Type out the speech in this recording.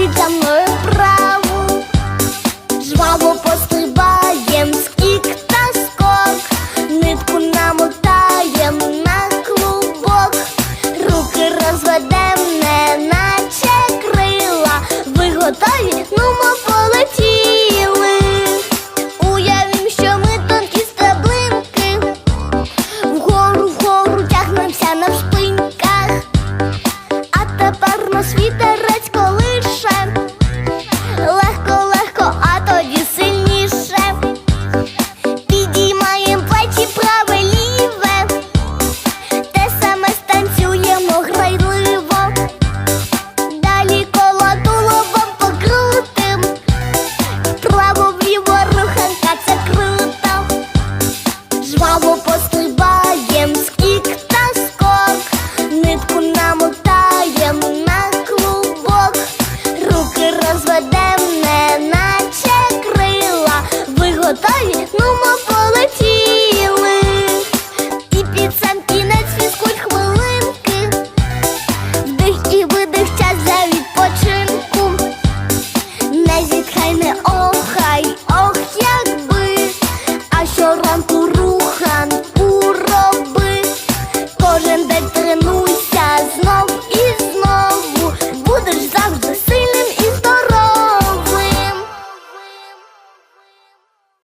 Ходіть за мною вправо, жваво пострибаєм скік та скок, нитку намотаєм на клубок, руки розведем, не наче крила, ви готові, ну ми полетіли. Уявім, що ми тонкі стеблинки, вгору, вгору тягнемося на шпиньках, а тепер на світе. готові?